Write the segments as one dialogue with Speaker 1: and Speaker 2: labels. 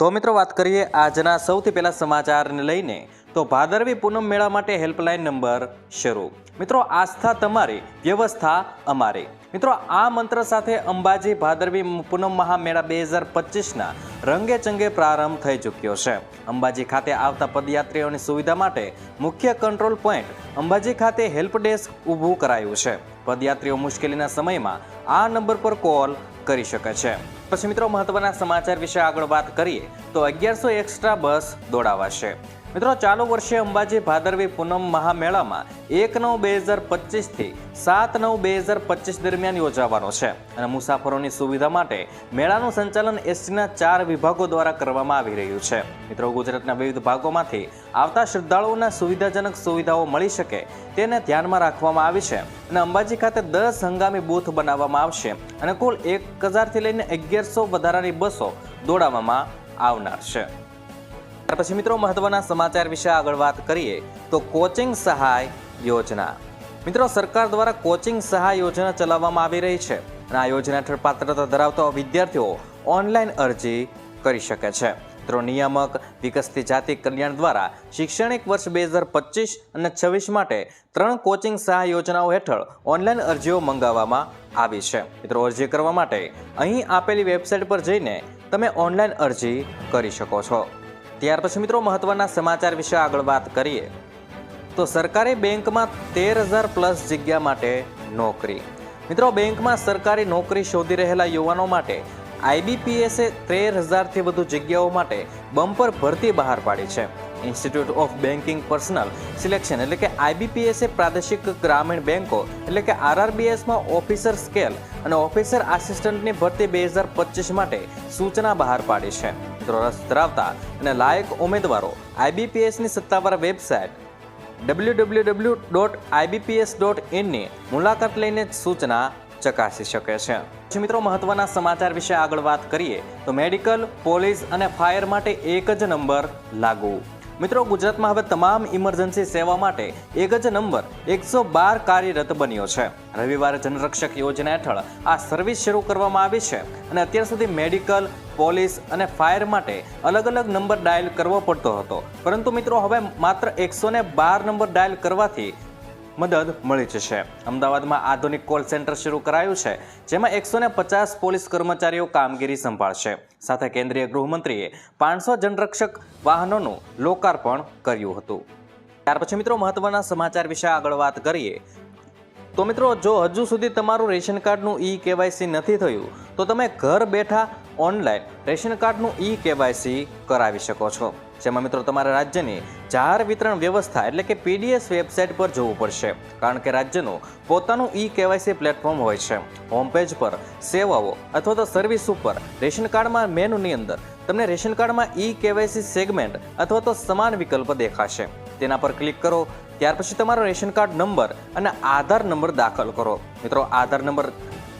Speaker 1: તો મિત્રો વાત કરીએ આજના સૌથી પહેલા સમાચારને લઈને. તો ભાદરવી પૂનમ મેળા માટે હેલ્પલાઇન નંબર શરૂ. મિત્રો, આસ્થા તમારી, વ્યવસ્થા અમારી. મિત્રો, આ મંત્ર સાથે અંબાજી ભાદરવી પૂનમ મહામેળા બે હજાર પચીસના રંગે ચંગે પ્રારંભ થઈ ચૂક્યો છે. અંબાજી ખાતે આવતા પદયાત્રીઓની સુવિધા માટે મુખ્ય કંટ્રોલ પોઈન્ટ અંબાજી ખાતે હેલ્પ ડેસ્ક ઊભું કરાયું છે. પદયાત્રીઓ મુશ્કેલીના સમયમાં આ નંબર પર કોલ કરી શકે છે. પછી મિત્રો મહત્વના સમાચાર વિશે આગળ વાત કરીએ તો અગિયારસો એક્સ્ટ્રા બસ દોડાવાશે. મિત્રો, ચાલુ વર્ષે અંબાજી ભાદરવી પૂનમ મહામેળામાં એક નવ બે હજાર પચીસથી સાત નવ બે હજાર પચીસ દરમિયાન યોજાવાનો છે. અને મુસાફરોની સુવિધા માટે મેળાનું સંચાલન એસટીના ચાર વિભાગો દ્વારા કરવામાં આવી રહ્યું છે. મિત્રો, ગુજરાતના વિવિધ ભાગોમાંથી આવતા શ્રદ્ધાળુઓના સુવિધાજનક સુવિધાઓ મળી શકે તેને ધ્યાનમાં રાખવામાં આવી છે. અને અંબાજી ખાતે દસ હંગામી બૂથ બનાવવામાં આવશે અને કુલ એક હજારથી લઈને અગિયારસો વધારાની બસો દોડાવવામાં આવનાર છે. પછી મિત્રો મહત્વના સમાચાર વિશે આગળ વાત કરીએ તો કોચિંગ સહાય યોજના. મિત્રો સરકાર દ્વારા કોચિંગ સહાય યોજના ચલાવવામાં આવી રહી છે અને આ યોજના હેઠળ પાત્રતા ધરાવતા વિદ્યાર્થીઓ ઓનલાઈન અરજી કરી શકે છે. મિત્રો નિયામક વિકસતી જાતિ કલ્યાણ દ્વારા શૈક્ષણિક વર્ષ બે હજાર પચીસ અને છવ્વીસ માટે ત્રણ કોચિંગ સહાય યોજનાઓ હેઠળ ઓનલાઈન અરજીઓ મંગાવવામાં આવી છે. મિત્રો અરજી કરવા માટે અહીં આપેલી વેબસાઇટ પર જઈને તમે ઓનલાઈન અરજી કરી શકો છો. ત્યાર પછી મિત્રો મહત્વના સમાચાર વિશે આગળ વાત કરીએ. તો સરકારી બેંકમાં તેર હજાર પ્લસ જગ્યા માટે નોકરી. મિત્રો બેંકમાં સરકારી નોકરી શોધી રહેલા યુવાનો માટે આઈબીપીએસે તેર હજારથી વધુ જગ્યાઓ માટે બમ્પર ભરતી બહાર પાડી છે. Institute of banking personnel selection એટલે કે આઈબીપીએસે પ્રાદેશિક ગ્રામીણ બેન્કો એટલે કે આરઆરબીએસમાં ઓફિસર સ્કેલ અને ઓફિસર આસિસ્ટન્ટની ભરતી બે હજાર પચીસ માટે સૂચના બહાર પાડી છે. રસ ધરાવતા અને લાયક ઉમેદવારો આઈબીપીએસની સત્તાવાર website W W W dot IBPS dot ઇનની મુલાકાત લઈને સૂચના ચકાસી શકે છે. મિત્રો, મહત્વના સમાચાર વિશે આગળ વાત કરીએ તો મેડિકલ, પોલીસ અને ફાયર માટે એક જ નંબર લાગુ મિત્રો, ગુજરાતમાં હવે તમામ ઇમરજન્સી સેવા માટે એક જ નંબર, એકસો બાર કાર્યરત બન્યો છે. રવિવારે જનરક્ષક યોજના હેઠળ આ સર્વિસ શરૂ કરવામાં આવી છે અને અત્યાર સુધી મેડિકલ, પોલીસ અને ફાયર માટે અલગ અલગ નંબર ડાયલ કરવો પડતો હતો. પરંતુ મિત્રો, હવે માત્ર એકસો બાર નંબર ડાયલ કરવાથી મદદ મળી જશે. અમદાવાદમાં આધુનિક કોલ સેન્ટર શરૂ કરાયું છે, જેમાં એકસો પચાસ પોલીસ કર્મચારીઓ કામગીરી સંભાળશે. સાથે કેન્દ્રીય ગૃહમંત્રીએ પાંચસો જનરક્ષક વાહનોનું લોકાર્પણ કર્યું હતું. ત્યાર પછી મિત્રો મહત્વના સમાચાર વિશે આગળ વાત કરીએ. તો મિત્રો, જો હજુ સુધી તમારું રેશન કાર્ડનું ઈ કેવાયસી નથી થયું, તો તમે ઘર બેઠા ઓનલાઈન રેશન કાર્ડનું ઈ કેવાયસી કરાવી શકો છો. જેમાં મિત્રો તમારા રાજ્યની જાહેર વિતરણ વ્યવસ્થા એટલે કે પીડીએસ વેબસાઇટ પર જવું પડશે. કારણ કે રાજ્યનું પોતાનું ઈ કેવાયસી પ્લેટફોર્મ હોય છે. હોમ પેજ પર સેવાઓ અથવા તો સર્વિસ ઉપર રેશન કાર્ડમાં મેનુની અંદર તમને રેશન કાર્ડમાં ઈ કેવાયસી સેગમેન્ટ અથવા તો સમાન વિકલ્પ દેખાશે. તેના પર ક્લિક કરો, ત્યાર પછી તમારો રેશન કાર્ડ નંબર અને આધાર નંબર દાખલ કરો. મિત્રો, આધાર નંબર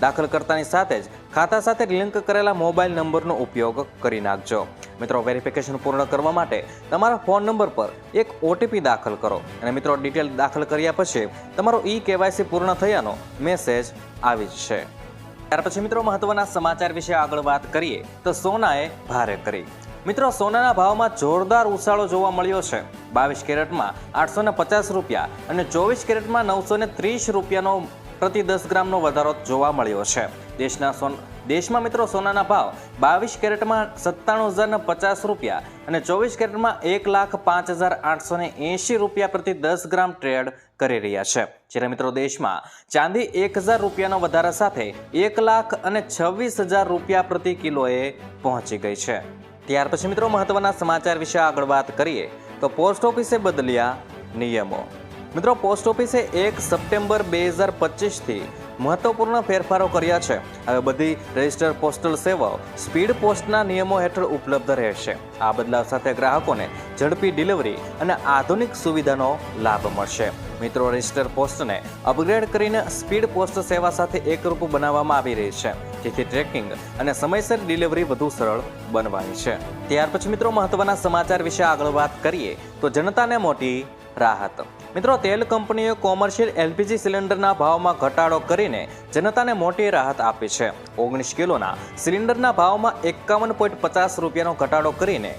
Speaker 1: દાખલ કરતાની સાથે જ ખાતા સાથે લિંક કરેલા મોબાઈલ નંબરનો ઉપયોગ કરી નાખજો. મિત્રો વેરિફિકેશન પૂર્ણ કરવા માટે તમારા ફોન નંબર પર એક ઓટીપી દાખલ કરો. અને મિત્રો ડિટેલ દાખલ કર્યા પછી તમારો ઈ કેવાયસી પૂર્ણ થયાનો મેસેજ આવી છે. ત્યાર પછી મિત્રો, મહત્વના સમાચાર વિશે આગળ વાત કરીએ તો સોનાએ ભારે કરી. મિત્રો, સોનાના ભાવમાં જોરદાર ઉછાળો જોવા મળ્યો છે. બાવીસ કેરેટમાં આઠસો પચાસ રૂપિયા અને ચોવીસ કેરેટમાં નવસો ત્રીસ રૂપિયાનો પ્રતિ દસ ગ્રામનો વધારો જોવા મળ્યો છે. દેશના સોન દેશમાં મિત્રો સોનાના ભાવ બાવીસ કેરેટમાં સત્તાણું હજાર પચાસ રૂપિયા અને ચોવીસ કેરેટમાં એક લાખ પાંચ હજાર આઠસો ને એંશી રૂપિયા પ્રતિ દસ ગ્રામ ટ્રેડ કરી રહ્યા છે. જ્યારે મિત્રો દેશમાં ચાંદી એક હજાર રૂપિયાનો વધારા સાથે એક લાખ અને છવ્વીસ હજાર રૂપિયા પ્રતિ કિલોએ પહોંચી ગઈ છે. ત્યાર પછી મિત્રો મહત્વના સમાચાર વિશે આગળ વાત કરીએ તો પોસ્ટ ઓફિસે બદલ્યા નિયમો. મિત્રો પોસ્ટ ઓફિસે એક સપ્ટેમ્બર બે હજાર પચીસથી મહત્વપૂર્ણ ફેરફારો કર્યા છે. હવે બધી રજિસ્ટર પોસ્ટલ સેવાઓ સ્પીડ પોસ્ટના નિયમો હેઠળ ઉપલબ્ધ રહેશે. આ બદલાવ સાથે ગ્રાહકોને ઝડપી ડિલિવરી અને આધુનિક સુવિધાનો લાભ મળશે. મિત્રો, રજિસ્ટર પોસ્ટને અપગ્રેડ કરીને સ્પીડ પોસ્ટ સેવા સાથે એકરૂપ બનાવવામાં આવી રહી છે. જેથી ટ્રેકિંગ અને સમયસર ડિલિવરી વધુ સરળ બનવાની છે. ત્યાર પછી મિત્રો, મહત્વના સમાચાર વિશે આગળ વાત કરીએ તો જનતાને મોટી રાહત. મિત્રો, તેલ કંપનીએ કોમર્શિયલ એલપીજી સિલિન્ડરના ભાવમાં ઘટાડો કરીને જનતાને મોટી રાહત આપી છે. ઓગણીસ કિલોના સિલિન્ડરના ભાવમાં એકાવન પોઈન્ટ પચાસ રૂપિયાનો ઘટાડો કરીને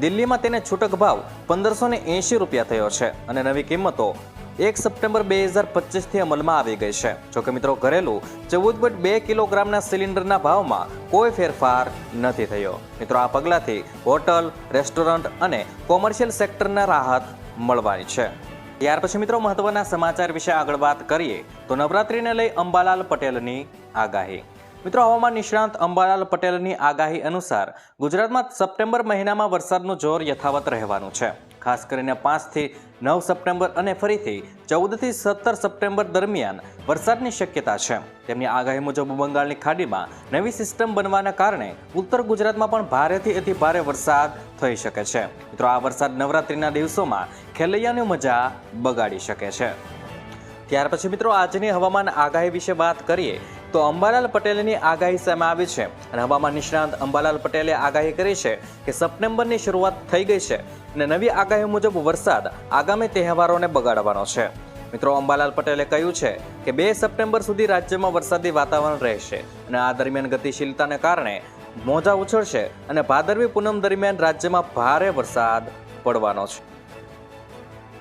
Speaker 1: દિલ્હીમાં તેને છૂટક ભાવ પંદરસો ને એંશી રૂપિયા થયો છે અને નવી કિંમતો એક સપ્ટેમ્બર બે હજાર પચીસથી અમલમાં આવી ગઈ છે. જોકે મિત્રો, ઘરેલું ચૌદ પોઈન્ટ બે કિલોગ્રામના સિલિન્ડરના ભાવમાં કોઈ ફેરફાર નથી થયો. મિત્રો, આ પગલાંથી હોટલ, રેસ્ટોરન્ટ અને કોમર્શિયલ સેક્ટરને રાહત મળવાની છે. ત્યાર પછી મિત્રો મહત્વના સમાચાર વિશે આગળ વાત કરીએ તો નવરાત્રીને લઈ અંબાલાલ પટેલની આગાહી. મિત્રો હવામાન નિષ્ણાંત અંબાલાલ પટેલની આગાહી અનુસાર ગુજરાતમાં સપ્ટેમ્બર મહિનામાં વરસાદનું જોર યથાવત રહેવાનું છે. ખાસ કરીને પાંચથી નવ સપ્ટેમ્બર અને ફરીથી ચૌદથી સત્તર સપ્ટેમ્બર દરમિયાન વરસાદની શક્યતા છે. તેમની આગાહી મુજબ બંગાળની ખાડીમાં નવી સિસ્ટમ બનવાના કારણે ઉત્તર ગુજરાતમાં પણ ભારેથી અતિ ભારે વરસાદ થઈ શકે છે. મિત્રો, આ વરસાદ નવરાત્રિના દિવસોમાં ખેલૈયાની મજા બગાડી શકે છે. ત્યાર પછી મિત્રો, આજની હવામાન આગાહી વિશે વાત કરીએ તો અંબાલાલ પટેલની આગાહી સામે આવી છે. અને હવામાન નિષ્ણાંત અંબાલાલ પટેલે આગાહી કરી છે કે સપ્ટેમ્બરની શરૂઆત થઈ ગઈ છે અને નવી આગાહી મુજબ વરસાદ આગામી તહેવારોને બગાડવાનો છે. મિત્રો, અંબાલાલ પટેલે કહ્યું છે કે બે સપ્ટેમ્બર સુધી રાજ્યમાં વરસાદી વાતાવરણ રહેશે અને આ દરમિયાન ગતિશીલતાને કારણે મોજા ઉછળશે અને ભાદરવી પૂનમ દરમિયાન રાજ્યમાં ભારે વરસાદ પડવાનો છે.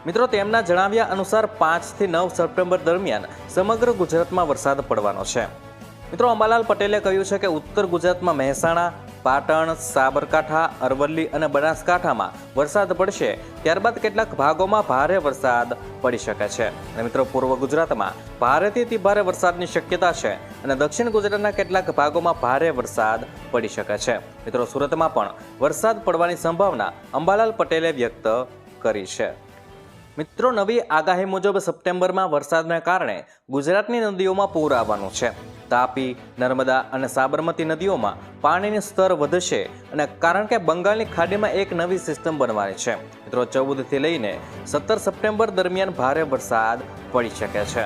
Speaker 1: મિત્રો, તેમના જણાવ્યા અનુસાર પાંચથી નવ સપ્ટેમ્બર દરમિયાન સમગ્ર ગુજરાતમાં વરસાદ પડવાનો છે. મિત્રો, અંબાલાલ પટેલે કહ્યું છે કે ઉત્તર ગુજરાતમાં મહેસાણા પાટણ, સાબરકાંઠા, અરવલ્લી અને બનાસકાંઠામાં વરસાદ પડશે. ત્યારબાદ કેટલાક ભાગોમાં ભારે વરસાદ પડી શકે છે. અને મિત્રો, પૂર્વ ગુજરાતમાં ભારેથી અતિ ભારે વરસાદની શક્યતા છે અને દક્ષિણ ગુજરાતના કેટલાક ભાગોમાં ભારે વરસાદ પડી શકે છે. મિત્રો, સુરતમાં પણ વરસાદ પડવાની સંભાવના અંબાલાલ પટેલે વ્યક્ત કરી છે. મિત્રો, નવી આગાહી મુજબ સપ્ટેમ્બરમાં વરસાદને કારણે ગુજરાતની નદીઓમાં પૂર આવવાનું છે. તાપી, નર્મદા અને સાબરમતી નદીઓમાં પાણીનું સ્તર વધશે અને કારણ કે બંગાળની ખાડીમાં એક નવી સિસ્ટમ બનવાની છે. મિત્રો, ચૌદથી લઈને સત્તર સપ્ટેમ્બર દરમિયાન ભારે વરસાદ પડી શકે છે.